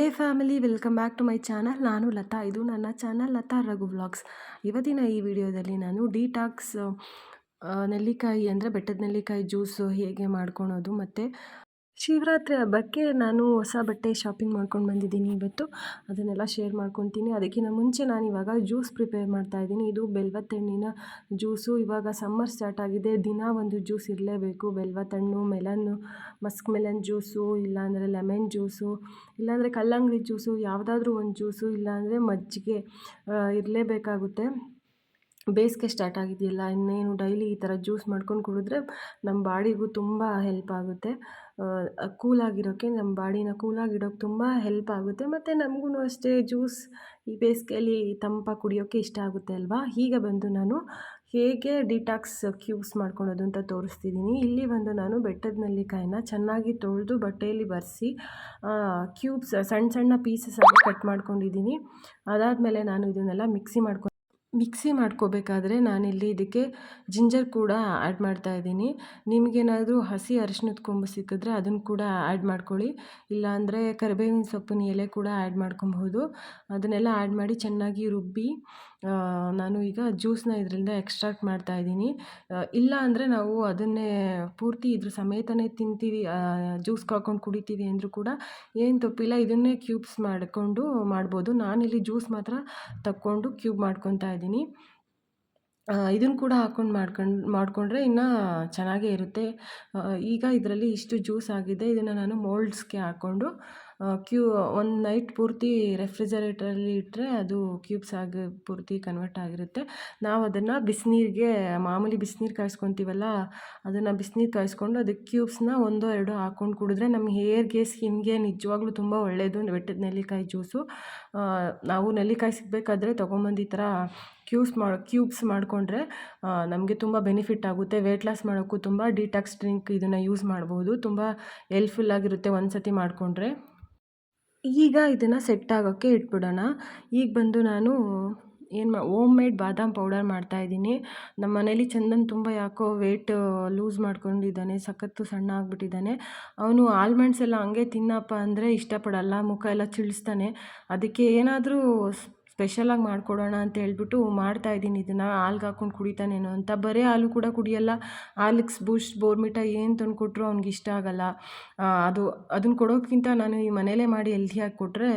Hey family, welcome back to my channel. ನಾನು ಲತಾ. ಇದು ನನ್ನ ಚಾನಲ್ ಲತಾ ರಘು ವ್ಲಾಗ್ಸ್. ಇವತ್ತಿನ ಈ ವಿಡಿಯೋದಲ್ಲಿ ನಾನು ಡಿಟಾಕ್ಸ್ ನೆಲ್ಲಿಕಾಯಿ ಅಂದರೆ ಬೆಟ್ಟದ ನೆಲ್ಲಿಕಾಯಿ ಜ್ಯೂಸು ಹೇಗೆ ಮಾಡ್ಕೊಳೋದು ಮತ್ತು ಶಿವರಾತ್ರಿ ಹಬ್ಬಕ್ಕೆ ನಾನು ಹೊಸ ಬಟ್ಟೆ ಶಾಪಿಂಗ್ ಮಾಡ್ಕೊಂಡು ಬಂದಿದ್ದೀನಿ ಇವತ್ತು. ಅದನ್ನೆಲ್ಲ ಶೇರ್ ಮಾಡ್ಕೊತೀನಿ. ಅದಕ್ಕಿಂತ ಮುಂಚೆ ನಾನು ಇವಾಗ ಜ್ಯೂಸ್ ಪ್ರಿಪೇರ್ ಮಾಡ್ತಾ ಇದ್ದೀನಿ. ಇದು ಬೆಲ್ವತ್ತಣ್ಣಿನ ಜ್ಯೂಸು. ಇವಾಗ ಸಮ್ಮರ್ ಸ್ಟಾರ್ಟ್ ಆಗಿದೆ. ದಿನ ಒಂದು ಜ್ಯೂಸ್ ಇರಲೇಬೇಕು. ಬೆಲ್ವತ್ತಣ್ಣು ಮೆಲನ್ನು ಮಸ್ಕ್ ಮೆಲನ್ ಜ್ಯೂಸು, ಇಲ್ಲಾಂದರೆ ಲೆಮನ್ ಜ್ಯೂಸು, ಇಲ್ಲಾಂದರೆ ಕಲ್ಲಂಗಡಿ ಜ್ಯೂಸು, ಯಾವುದಾದ್ರೂ ಒಂದು ಜ್ಯೂಸು, ಇಲ್ಲಾಂದರೆ ಮಜ್ಜಿಗೆ ಇರಲೇಬೇಕಾಗುತ್ತೆ. ಬೇಸಿಗೆ ಸ್ಟಾರ್ಟ್ ಆಗಿದೆಯಲ್ಲ, ಇನ್ನೇನು ಡೈಲಿ ಈ ಥರ ಜ್ಯೂಸ್ ಮಾಡ್ಕೊಂಡು ಕುಡಿದ್ರೆ ನಮ್ಮ ಬಾಡಿಗೂ ತುಂಬ ಹೆಲ್ಪ್ ಆಗುತ್ತೆ. ಕೂಲಾಗಿರೋಕ್ಕೆ ನಮ್ಮ ಬಾಡಿನ ಕೂಲಾಗಿಡೋಕ್ಕೆ ತುಂಬ ಹೆಲ್ಪ್ ಆಗುತ್ತೆ. ಮತ್ತು ನಮಗೂ ಅಷ್ಟೇ ಜ್ಯೂಸ್ ಈ ಬೇಸಿಗೆಯಲ್ಲಿ ತಂಪಾಗಿ ಕುಡಿಯೋಕ್ಕೆ ಇಷ್ಟ ಆಗುತ್ತೆ ಅಲ್ವಾ? ಹೀಗೆ ಬಂದು ನಾನು ಹೇಗೆ ಡಿಟಾಕ್ಸ್ ಕ್ಯೂಬ್ಸ್ ಮಾಡ್ಕೊಳ್ಳೋದು ಅಂತ ತೋರಿಸ್ತಿದ್ದೀನಿ. ಇಲ್ಲಿ ಬಂದು ನಾನು ಬೆಟ್ಟದ ನೆಲ್ಲಿಕಾಯಿನ ಚೆನ್ನಾಗಿ ತೊಳೆದು ಬಟ್ಟೆಯಲ್ಲಿ ಬರೆಸಿ ಕ್ಯೂಬ್ಸ್ ಸಣ್ಣ ಸಣ್ಣ ಪೀಸಸ್ ಆಗಿ ಕಟ್ ಮಾಡ್ಕೊಂಡಿದ್ದೀನಿ. ಅದಾದಮೇಲೆ ನಾನು ಇದನ್ನೆಲ್ಲ ಮಿಕ್ಸಿ ಮಾಡ್ಕೊಂಡು ಮಿಕ್ಸಿ ಮಾಡ್ಕೋಬೇಕಾದ್ರೆ ನಾನಿಲ್ಲಿ ಇದಕ್ಕೆ ಜಿಂಜರ್ ಕೂಡ ಆ್ಯಡ್ ಮಾಡ್ತಾ ಇದ್ದೀನಿ. ನಿಮಗೇನಾದರೂ ಹಸಿ ಅರಿಶಿನದ ಕೊಂಬು ಸಿಕ್ಕಿದ್ರೆ ಅದನ್ನು ಕೂಡ ಆ್ಯಡ್ ಮಾಡ್ಕೊಳ್ಳಿ. ಇಲ್ಲಾಂದರೆ ಕರಿಬೇವಿನ ಸೊಪ್ಪಿನ ಎಲೆ ಕೂಡ ಆ್ಯಡ್ ಮಾಡ್ಕೊಬಹುದು. ಅದನ್ನೆಲ್ಲ ಆ್ಯಡ್ ಮಾಡಿ ಚೆನ್ನಾಗಿ ರುಬ್ಬಿ ನಾನು ಈಗ ಜ್ಯೂಸನ್ನ ಇದರಿಂದ ಎಕ್ಸ್ಟ್ರಾಕ್ಟ್ ಮಾಡ್ತಾ ಇದ್ದೀನಿ. ಇಲ್ಲ ಅಂದರೆ ನಾವು ಅದನ್ನೇ ಪೂರ್ತಿ ಇದ್ರ ಸಮೇತನೇ ತಿಂತೀವಿ ಜ್ಯೂಸ್ ಕಾಕೊಂಡು ಕುಡಿತೀವಿ ಅಂದರೂ ಕೂಡ ಏನು ತಪ್ಪಿಲ್ಲ. ಇದನ್ನೇ ಕ್ಯೂಬ್ಸ್ ಮಾಡಿಕೊಂಡು ಮಾಡ್ಬೋದು. ನಾನಿಲ್ಲಿ ಜ್ಯೂಸ್ ಮಾತ್ರ ತಕ್ಕೊಂಡು ಕ್ಯೂಬ್ ಮಾಡ್ಕೊತಾ ಇದ್ದೀನಿ ಇದನ್ನು ಕೂಡ ಹಾಕ್ಕೊಂಡು ಮಾಡ್ಕೊಂಡು, ಮಾಡಿಕೊಂಡ್ರೆ ಇನ್ನೂ ಚೆನ್ನಾಗೇ ಇರುತ್ತೆ. ಈಗ ಇದರಲ್ಲಿ ಇಷ್ಟು ಜ್ಯೂಸ್ ಆಗಿದೆ, ಇದನ್ನು ನಾನು ಮೋಲ್ಡ್ಸ್ಗೆ ಹಾಕ್ಕೊಂಡು ಕ್ಯೂ, ಒಂದು ನೈಟ್ ಪೂರ್ತಿ ರೆಫ್ರಿಜರೇಟರಲ್ಲಿ ಇಟ್ಟರೆ ಅದು ಕ್ಯೂಬ್ಸ್ ಆಗಿ ಪೂರ್ತಿ ಕನ್ವರ್ಟ್ ಆಗಿರುತ್ತೆ. ನಾವು ಅದನ್ನು ಬಿಸಿನೀರಿಗೆ, ಮಾಮೂಲಿ ಬಿಸಿನೀರು ಕಾಯಿಸ್ಕೊತೀವಲ್ಲ, ಅದನ್ನು ಬಿಸಿನೀರು ಕಾಯಿಸ್ಕೊಂಡು ಅದಕ್ಕೆ ಕ್ಯೂಬ್ಸ್ನ ಒಂದೋ ಎರಡೋ ಹಾಕ್ಕೊಂಡು ಕುಡಿದ್ರೆ ನಮ್ಮ ಹೇರ್ಗೆ ಸ್ಕಿನ್ಗೆ ನಿಜವಾಗ್ಲೂ ತುಂಬ ಒಳ್ಳೆಯದು ಬೆಟ್ಟದ ನೆಲ್ಲಿಕಾಯಿ ಜ್ಯೂಸು ನಾವು ನೆಲ್ಲಿಕಾಯಿ ಸಿಗಬೇಕಾದ್ರೆ ತೊಗೊಂಬಂದು ಈ ಥರ ಕ್ಯೂಬ್ಸ್ ಮಾಡಿ ಕ್ಯೂಬ್ಸ್ ಮಾಡಿಕೊಂಡ್ರೆ ನಮಗೆ ತುಂಬ ಬೆನಿಫಿಟ್ ಆಗುತ್ತೆ. ವೆಯ್ಟ್ ಲಾಸ್ ಮಾಡೋಕ್ಕೂ ತುಂಬ ಡಿಟಾಕ್ಸ್ ಡ್ರಿಂಕ್ ಇದನ್ನು ಯೂಸ್ ಮಾಡ್ಬೋದು. ತುಂಬ ಹೆಲ್ಪ್ಫುಲ್ಲಾಗಿರುತ್ತೆ ಒಂದು ಸತಿ ಮಾಡಿಕೊಂಡ್ರೆ. ಈಗ ಇದನ್ನು ಸೆಟ್ ಆಗೋಕ್ಕೆ ಇಟ್ಬಿಡೋಣ. ಈಗ ಬಂದು ನಾನು ಏನು ಮಾ ಓಮ್ ಮೇಡ್ ಬಾದಾಮ್ ಪೌಡರ್ ಮಾಡ್ತಾಯಿದ್ದೀನಿ ನಮ್ಮ ಮನೇಲಿ ಚಂದನ್ ತುಂಬ ಯಾಕೋ ವೆಯ್ಟ್ ಲೂಸ್ ಮಾಡ್ಕೊಂಡಿದ್ದಾನೆ, ಸಖತ್ತು ಸಣ್ಣ ಆಗಿಬಿಟ್ಟಿದ್ದಾನೆ. ಅವನು ಆಲ್ಮಂಡ್ಸ್ ಎಲ್ಲ ಹಂಗೆ ತಿನ್ನಪ್ಪ ಅಂದರೆ ಇಷ್ಟಪಡಲ್ಲ, ಮುಖ ಎಲ್ಲ ಚಿಳಿಸ್ತಾನೆ. ಅದಕ್ಕೆ ಏನಾದರೂ ಸ್ಪೆಷಲಾಗಿ ಮಾಡಿಕೊಡೋಣ ಅಂತ ಹೇಳ್ಬಿಟ್ಟು ಮಾಡ್ತಾಯಿದ್ದೀನಿ ಇದನ್ನು ಹಾಲ್ಗೆ ಹಾಕ್ಕೊಂಡು ಕುಡಿತಾನೇನೋ ಅಂತ. ಬರೀ ಹಾಲು ಕೂಡ ಕುಡಿಯಲ್ಲ. ಹಾಲಿಕ್ಸ್ ಬೂಸ್ಟ್, ಬೋರ್ಮಿಟ ಏನು ತಂದು ಕೊಟ್ಟರು ಅವ್ನಿಗೆ ಇಷ್ಟ ಆಗಲ್ಲ. ಅದು ಅದನ್ನು ಕೊಡೋಕ್ಕಿಂತ ನಾನು ಈ ಮನೇಲೇ ಮಾಡಿ ಹೆಲ್ದಿಯಾಗಿ ಕೊಟ್ಟರೆ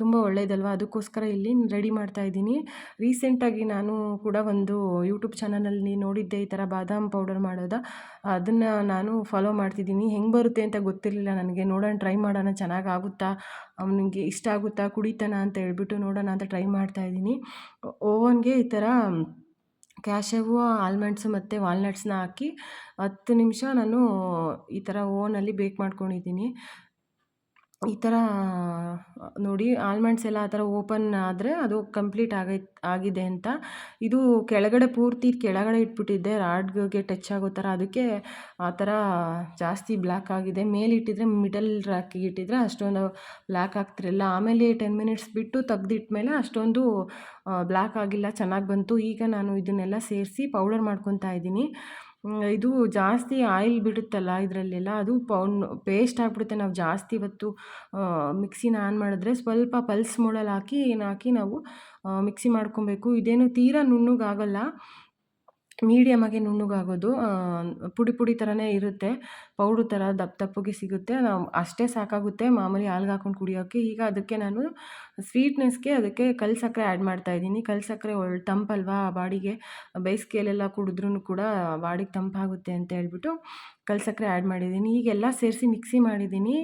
ತುಂಬ ಒಳ್ಳೇದಲ್ವ? ಅದಕ್ಕೋಸ್ಕರ ಇಲ್ಲಿ ರೆಡಿ ಮಾಡ್ತಾ ಇದ್ದೀನಿ. ರೀಸೆಂಟಾಗಿ ನಾನು ಕೂಡ ಒಂದು ಯೂಟ್ಯೂಬ್ ಚಾನಲಲ್ಲಿ ನೋಡಿದ್ದೆ ಈ ಥರ ಬಾದಾಮ್ ಪೌಡರ್ ಮಾಡೋದ. ಅದನ್ನು ನಾನು ಫಾಲೋ ಮಾಡ್ತಿದ್ದೀನಿ. ಹೆಂಗೆ ಬರುತ್ತೆ ಅಂತ ಗೊತ್ತಿರಲಿಲ್ಲ ನನಗೆ. ನೋಡೋಣ, ಟ್ರೈ ಮಾಡೋಣ. ಚೆನ್ನಾಗಾಗುತ್ತಾ ಅವನಿಗೆ ಇಷ್ಟ ಆಗುತ್ತಾ? ಕುಡಿತಾನ ಅಂತ ಹೇಳ್ಬಿಟ್ಟು ನೋಡೋಣ ಅಂತ ಟ್ರೈ ಮಾಡ್ತಾಯಿದ್ದೀನಿ ಓವನ್ಗೆ ಈ ಥರ ಕ್ಯಾಶವು, ಆಲ್ಮಂಡ್ಸು ಮತ್ತು ವಾಲ್ನಟ್ಸ್ನ ಹಾಕಿ ಹತ್ತು ನಿಮಿಷ ನಾನು ಈ ಥರ ಓವನಲ್ಲಿ ಬೇಕ್ ಮಾಡ್ಕೊಂಡಿದ್ದೀನಿ. ಈ ಥರ ನೋಡಿ ಆಲ್ಮಂಡ್ಸ್ ಎಲ್ಲ ಆ ಥರ ಓಪನ್ ಆದರೆ ಅದು ಕಂಪ್ಲೀಟ್ ಆಗೈತೆ, ಆಗಿದೆ ಅಂತ. ಇದು ಕೆಳಗಡೆ ಪೂರ್ತಿ ಕೆಳಗಡೆ ಇಟ್ಬಿಟ್ಟಿದ್ದೆ, ರಾಡ್ಗೆ ಟಚ್ ಆಗೋ ಥರ. ಅದಕ್ಕೆ ಆ ಥರ ಜಾಸ್ತಿ ಬ್ಲ್ಯಾಕ್ ಆಗಿದೆ. ಮೇಲಿಟ್ಟಿದ್ರೆ ಮಿಡಲ್ ರ್ಯಾಕಿಗೆ ಇಟ್ಟಿದ್ರೆ ಅಷ್ಟೊಂದು ಬ್ಲ್ಯಾಕ್ ಆಗ್ತಿರಲಿಲ್ಲ. ಆಮೇಲೆ ಟೆನ್ ಮಿನಿಟ್ಸ್ ಬಿಟ್ಟು ತೆಗ್ದಿಟ್ಮೇಲೆ ಅಷ್ಟೊಂದು ಬ್ಲ್ಯಾಕ್ ಆಗಿಲ್ಲ, ಚೆನ್ನಾಗಿ ಬಂತು. ಈಗ ನಾನು ಇದನ್ನೆಲ್ಲ ಸೇರಿಸಿ ಪೌಡರ್ ಮಾಡ್ಕೊತಾ ಇದ್ದೀನಿ. ಇದು ಜಾಸ್ತಿ ಆಯಿಲ್ ಬಿಡುತ್ತಲ್ಲ ಇದರಲ್ಲೆಲ್ಲ? ಅದು ಪೌನ್, ಪೇಸ್ಟ್ ಆಗಿಬಿಡುತ್ತೆ. ನಾವು ಜಾಸ್ತಿ ಇವತ್ತು ಮಿಕ್ಸಿನ ಆನ್ ಮಾಡಿದ್ರೆ ಸ್ವಲ್ಪ ಪಲ್ಸ್ ಮೋಡಲ್ಲಿ ಹಾಕಿ, ಏನು ಹಾಕಿ ನಾವು ಮಿಕ್ಸಿ ಮಾಡ್ಕೊಬೇಕು. ಇದೇನು ತೀರಾ ನುಣ್ಣಗಾಗಲ್ಲ. ಮೀಡಿಯಮಾಗಿ ನುಣ್ಣಗಾಗೋದು ಪುಡಿ ಪುಡಿ ಥರನೇ ಇರುತ್ತೆ. ಪೌಡ್ರ್ ಥರ ದಪ್ಪ ದಪ್ಪಗೆ ಸಿಗುತ್ತೆ. ನಾವು ಅಷ್ಟೇ ಸಾಕಾಗುತ್ತೆ. ಮಾಮೂಲಿ ಹಾಲ್ಗೆ ಹಾಕೊಂಡು ಕುಡಿಯೋಕ್ಕೆ ಈಗ ಅದಕ್ಕೆ ನಾನು ಸ್ವೀಟ್ನೆಸ್ಗೆ ಅದಕ್ಕೆ ಕಲ್ ಸಕ್ಕರೆ ಆ್ಯಡ್ ಮಾಡ್ತಾಯಿದ್ದೀನಿ ಕಲ್ ಸಕ್ಕರೆ ಒಳ್ಳೆ ತಂಪಲ್ವಾ? ಬಾಡಿಗೆ, ಬೇಸಿಗೆಯಲ್ಲೆಲ್ಲ ಕುಡಿದ್ರೂ ಕೂಡ ಬಾಡಿಗೆ ತಂಪಾಗುತ್ತೆ ಅಂತ ಹೇಳ್ಬಿಟ್ಟು ಕಲ್ ಸಕ್ಕರೆ ಆ್ಯಡ್ ಮಾಡಿದ್ದೀನಿ. ಈಗೆಲ್ಲ ಸೇರಿಸಿ ಮಿಕ್ಸಿ ಮಾಡಿದ್ದೀನಿ.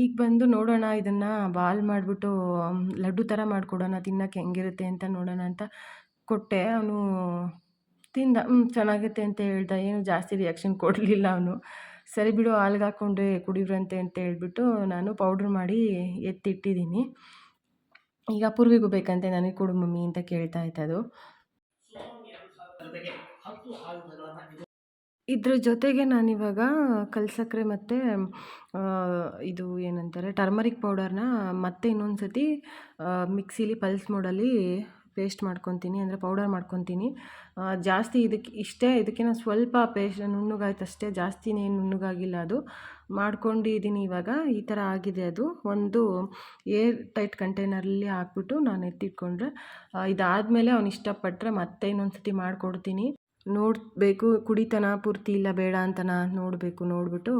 ಈಗ ಬಂದು ನೋಡೋಣ ಇದನ್ನು ಬಾಲ್ ಮಾಡಿಬಿಟ್ಟು, ಲಡ್ಡು ಥರ ಮಾಡಿಕೊಡೋಣ, ತಿನ್ನೋಕ್ಕೆ ಹೆಂಗಿರುತ್ತೆ ಅಂತ ನೋಡೋಣ ಅಂತ ಕೊಟ್ಟೆ. ಅವನು ತಿಂದ ಹ್ಞೂ ಚೆನ್ನಾಗುತ್ತೆ ಅಂತ ಹೇಳ್ದ, ಏನು ಜಾಸ್ತಿ ರಿಯಾಕ್ಷನ್ ಕೊಡಲಿಲ್ಲ ಅವನು. ಸರಿ ಬಿಡು, ಹಾಲ್ಗೆ ಹಾಕ್ಕೊಂಡೆ ಕುಡಿವ್ರಂತೆ ಅಂತ ಹೇಳ್ಬಿಟ್ಟು ನಾನು ಪೌಡ್ರ್ ಮಾಡಿ ಎತ್ತಿಟ್ಟಿದ್ದೀನಿ. ಈಗ ಪೂರ್ವಿಗೂ ಬೇಕಂತೆ ನನಗೆ ಕೊಡು ಮಮ್ಮಿ ಅಂತ ಕೇಳ್ತಾ ಅದು ಇದ್ರ ಜೊತೆಗೆ ನಾನಿವಾಗ ಕಲ್ಸಕ್ರೆ ಮತ್ತು ಇದು ಏನಂತಾರೆ ಟರ್ಮರಿಕ್ ಪೌಡರ್ನ ಮತ್ತೆ ಇನ್ನೊಂದು ಸತಿ ಮಿಕ್ಸಿಲಿ ಪಲ್ಸ್ ಮೋಡಲ್ಲಿ ಪೇಸ್ಟ್ ಮಾಡ್ಕೊತೀನಿ ಅಂದರೆ ಪೌಡರ್ ಮಾಡ್ಕೊತೀನಿ. ಜಾಸ್ತಿ ಇದಕ್ಕೆ ಇಷ್ಟೇ ಇದಕ್ಕಿಂತ ಸ್ವಲ್ಪ ಪೇಸ್ಟ್ ನುಣ್ಣಗಾಯ್ತು ಅಷ್ಟೇ, ಜಾಸ್ತಿನೇ ನುಣ್ಣಗಾಗಿಲ್ಲ ಅದು. ಮಾಡ್ಕೊಂಡಿದ್ದೀನಿ ಇವಾಗ, ಈ ಥರ ಆಗಿದೆ ಅದು. ಒಂದು ಏರ್ ಟೈಟ್ ಕಂಟೈನರಲ್ಲಿ ಹಾಕ್ಬಿಟ್ಟು ನಾನು ಎತ್ತಿಟ್ಕೊಂಡ್ರೆ ಇದಾದಮೇಲೆ ಅವ್ನು ಇಷ್ಟಪಟ್ಟರೆ ಮತ್ತೆ ಇನ್ನೊಂದು ಸತಿ ಮಾಡಿಕೊಡ್ತೀನಿ. ನೋಡಬೇಕು, ಕುಡಿತನ ಪೂರ್ತಿ ಇಲ್ಲ, ಬೇಡ ಅಂತನ ನೋಡಬೇಕು, ನೋಡಿಬಿಟ್ಟು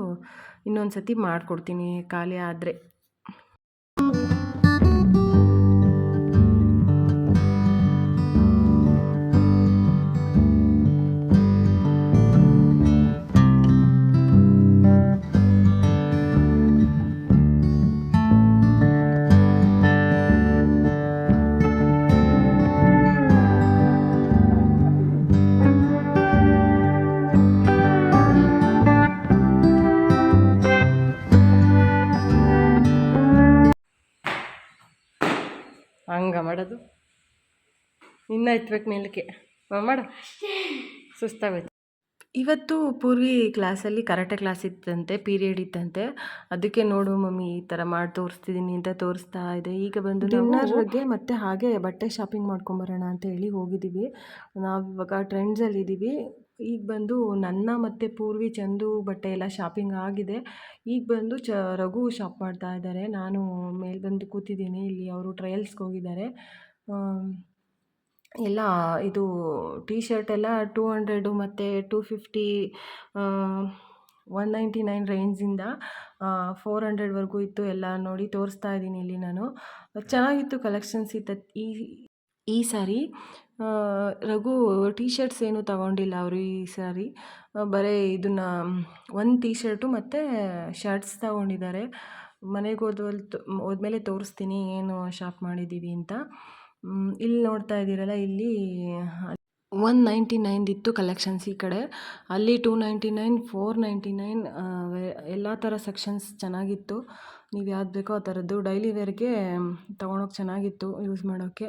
ಇನ್ನೊಂದು ಸತಿ ಮಾಡಿಕೊಡ್ತೀನಿ ಖಾಲಿ ಆದರೆ. ಹಂಗ ಮಾಡೋದು? ಇನ್ನ ಎತ್ಬೇಕು ಮೇಲಕ್ಕೆ. ಮಾಡ. ಸುಸ್ತಾಗೋಯ್ತು. ಇವತ್ತು ಪೂರ್ವಿ ಕ್ಲಾಸಲ್ಲಿ ಕರಾಟೆ ಕ್ಲಾಸ್ ಇತ್ತಂತೆ ಪೀರಿಯಡ್ ಇತ್ತಂತೆ. ಅದಕ್ಕೆ ನೋಡು ಮಮ್ಮಿ ಈ ಥರ ಮಾಡಿ ತೋರಿಸ್ತಿದ್ದೀನಿ ಅಂತ ತೋರಿಸ್ತಾ ಇದೆ. ಈಗ ಬಂದು ಡಿನ್ನರ್ ಬಗ್ಗೆ ಮತ್ತೆ ಹಾಗೆ ಬಟ್ಟೆ ಶಾಪಿಂಗ್ ಮಾಡ್ಕೊಂಬರೋಣ ಅಂತ ಹೇಳಿ ಹೋಗಿದ್ದೀವಿ. ನಾವು ಇವಾಗ ಟ್ರೆಂಡ್ಸಲ್ಲಿ ಇದ್ದೀವಿ ಈಗ ಬಂದು ನನ್ನ ಮತ್ತು ಪೂರ್ವಿ ಚಂದು ಬಟ್ಟೆ ಎಲ್ಲ ಶಾಪಿಂಗ್ ಆಗಿದೆ. ಈಗ ಬಂದು ಚ, ರಘು ಶಾಪ್ ಮಾಡ್ತಾ ಇದ್ದಾರೆ. ನಾನು ಮೇಲೆ ಬಂದು ಕೂತಿದ್ದೀನಿ. ಇಲ್ಲಿ ಅವರು ಟ್ರಯಲ್ಸ್ಗೆ ಹೋಗಿದ್ದಾರೆ. ಎಲ್ಲ ಇದು ಟೀ ಶರ್ಟ್ ಎಲ್ಲ ಟೂ ಹಂಡ್ರೆಡು ಮತ್ತು two fifty one ninety nine ರೇಂಜಿಂದ four ಹಂಡ್ರೆಡ್ವರೆಗೂ ಇತ್ತು. ಎಲ್ಲ ನೋಡಿ ತೋರಿಸ್ತಾ ಇದ್ದೀನಿ ಇಲ್ಲಿ ನಾನು. ಚೆನ್ನಾಗಿತ್ತು ಕಲೆಕ್ಷನ್ಸ್ ಇತ್ತು ಈ ಈ ಸಾರಿ ರಘು ಟೀ ಶರ್ಟ್ಸ್ ಏನು ತಗೊಂಡಿಲ್ಲ ಅವರು ಈ ಸಾರಿ. ಬರೀ ಇದನ್ನು, ಒಂದು ಟೀ ಶರ್ಟು ಮತ್ತು ಶರ್ಟ್ಸ್ ತಗೊಂಡಿದ್ದಾರೆ. ಮನೆಗೆ ಹೋದ್ವಲ್ ಹೋದ್ಮೇಲೆ ತೋರಿಸ್ತೀನಿ ಏನು ಶಾಪ್ ಮಾಡಿದ್ದೀವಿ ಅಂತ. ಇಲ್ಲಿ ನೋಡ್ತಾ ಇದ್ದೀರಲ್ಲ, ಇಲ್ಲಿ ಒನ್ ನೈಂಟಿ ನೈನ್ದಿತ್ತು ಕಲೆಕ್ಷನ್ಸ್ ಈ ಕಡೆ. ಅಲ್ಲಿ two ninety nine four ninety nine ಎಲ್ಲ ಥರ ಸೆಕ್ಷನ್ಸ್ ಚೆನ್ನಾಗಿತ್ತು. ನೀವು ಯಾವ್ದು ಬೇಕೋ ಆ ಥರದ್ದು ಡೈಲಿ ವೇರ್ಗೆ ತೊಗೊಳೋಕೆ ಚೆನ್ನಾಗಿತ್ತು ಯೂಸ್ ಮಾಡೋಕ್ಕೆ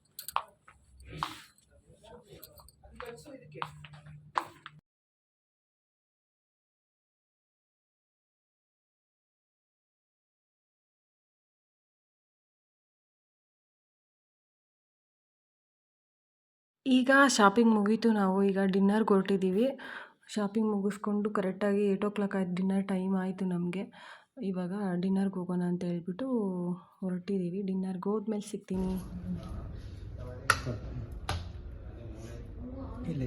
ಈಗ ಶಾಪಿಂಗ್ ಮುಗೀತು ನಾವು ಈಗ ಡಿನ್ನರ್ಗೆ ಹೊರಟಿದ್ದೀವಿ ಶಾಪಿಂಗ್ ಮುಗಿಸ್ಕೊಂಡು ಕರೆಕ್ಟಾಗಿ ಏಯ್ಟ್ ಓ ಕ್ಲಾಕ್ ಆಯ್ತು ಡಿನ್ನರ್ ಟೈಮ್ ಆಯಿತು ನಮಗೆ. ಇವಾಗ ಡಿನ್ನರ್ಗೆ ಹೋಗೋಣ ಅಂತ ಹೇಳ್ಬಿಟ್ಟು ಹೊರಟಿದ್ದೀವಿ ಡಿನ್ನರ್ಗೆ ಹೋದ್ಮೇಲೆ ಸಿಗ್ತೀನಿ. ಇಲ್ಲ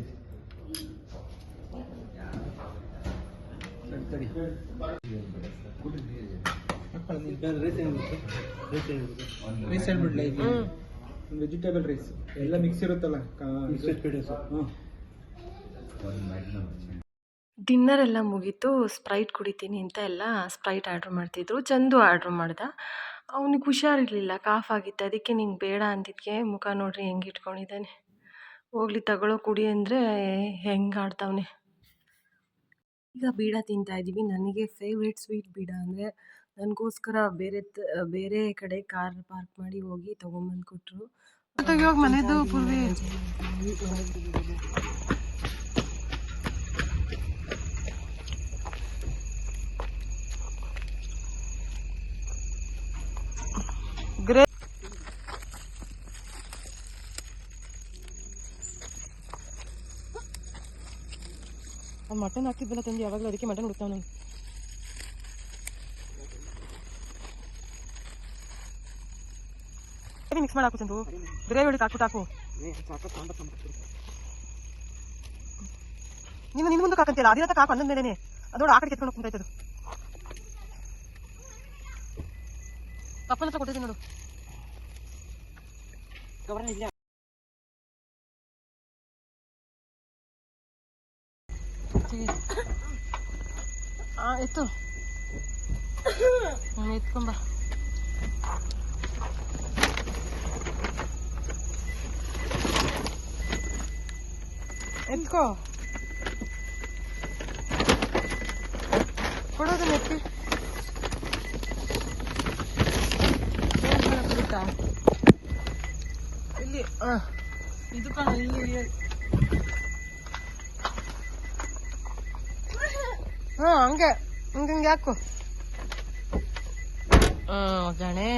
ವೆಜಿಟೇಬಲ್ ರೈಸ್ ಎಲ್ಲ ಮಿಕ್ಸ್ ಇರುತ್ತಲ್ಲ? ಡಿನ್ನರ್ ಎಲ್ಲ ಮುಗೀತು ಸ್ಪ್ರೈಟ್ ಕುಡಿತೀನಿ ಅಂತ ಎಲ್ಲ ಸ್ಪ್ರೈಟ್ ಆರ್ಡ್ರ್ ಮಾಡ್ತಿದ್ರು. ಚಂದು ಆರ್ಡ್ರ್ ಮಾಡ್ದ. ಅವ್ನಿಗೆ ಹುಷಾರಿರಲಿಲ್ಲ ಕಾಫ್ ಆಗಿತ್ತು. ಅದಕ್ಕೆ ನಿಂಗೆ ಬೇಡ ಅಂದಿದ್ದಕ್ಕೆ ಮುಖ ನೋಡ್ರಿ ಹೆಂಗೆ ಇಟ್ಕೊಂಡಿದ್ದಾನೆ. ಹೋಗ್ಲಿ ತಗೊಳ್ಳೋ ಕುಡಿ ಅಂದರೆ ಹೆಂಗೆ ಆಡ್ತಾವನೆ. ಈಗ ಬೀಡ ತಿಂತಾ ಇದ್ದೀವಿ ನನಗೆ ಫೇವ್ರೇಟ್ ಸ್ವೀಟ್ ಬೀಡ ಅಂದರೆ ನನಗೋಸ್ಕರ ಬೇರೆ ಬೇರೆ ಕಡೆ ಕಾರ್ ಪಾರ್ಕ್ ಮಾಡಿ ಹೋಗಿ ತೊಗೊಂಬಂದು ಕೊಟ್ಟರು ಮನೆದು ಪೂರ್ವಿ ಮಟನ್ ಹಾಕಿದ್ದಲ್ಲ ತಂದು ಯಾವಾಗಲೂ ಅದಕ್ಕೆ ಮಟನ್ ಹುಡುಕ್ತಾವ ನಾನು. ಮಿಕ್ಸ್ ಮಾಡಿ ಹಾಕು ಚಂದು ಗ್ರೇವಿ ಒಳಗೆ ಹಾಕ್ಬಿಟ್ಟು ಹಾಕು ನೀನು ನಿನ್ನ ಮುಂದಕ್ಕೆ ಹಾಕಂತಿಲ್ಲ ಅದೇ ಹಾಕು ಹನ್ನೊಂದು ಮೇಲೇನೆ ಅದೋಡ ಆ ಕಡೆ ಕೆತ್ಕೊಂಡು ಹೋಗ್ತಾ ಅದು ಪಪ್ಪನ ಹತ್ರ ಕೊಟ್ಟಿದ್ದೀನಿ ನೋಡು ಚಿಗಿ. ಆ ಎತ್ತು ಹ್ಮ್, ಎತ್ಕೊಂಬ ಎತ್ಕೋ. ಕೊಡೋದು ಎತ್ತಿ. ಮಾಡಕ್ ಇಲ್ಲಿ ಇದು ಕಣ ಇಲ್ಲಿ. ಹಾ ಹಂಗೆ ಹಂಗಂಗೆ ಯಾಕು ಗಣೆ.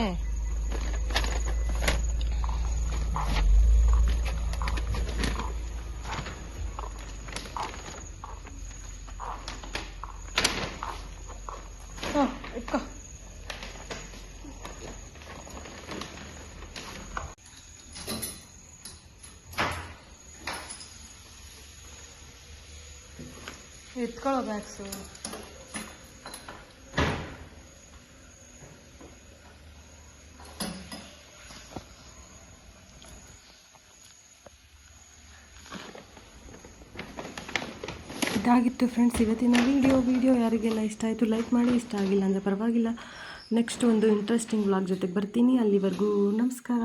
ಎತ್ಕೊಳ್ಳೋ ಇದಾಗಿತ್ತು ಫ್ರೆಂಡ್ಸ್ ಇವತ್ತಿನ ವಿಡಿಯೋ ವೀಡಿಯೋ ಯಾರಿಗೆಲ್ಲ ಇಷ್ಟ ಆಯಿತು ಲೈಕ್ ಮಾಡಿ. ಇಷ್ಟ ಆಗಿಲ್ಲ ಅಂದರೆ ಪರವಾಗಿಲ್ಲ. ನೆಕ್ಸ್ಟ್ ಒಂದು ಇಂಟ್ರೆಸ್ಟಿಂಗ್ ವ್ಲಾಗ್ ಜೊತೆಗೆ ಬರ್ತೀನಿ. ಅಲ್ಲಿವರೆಗೂ ನಮಸ್ಕಾರ.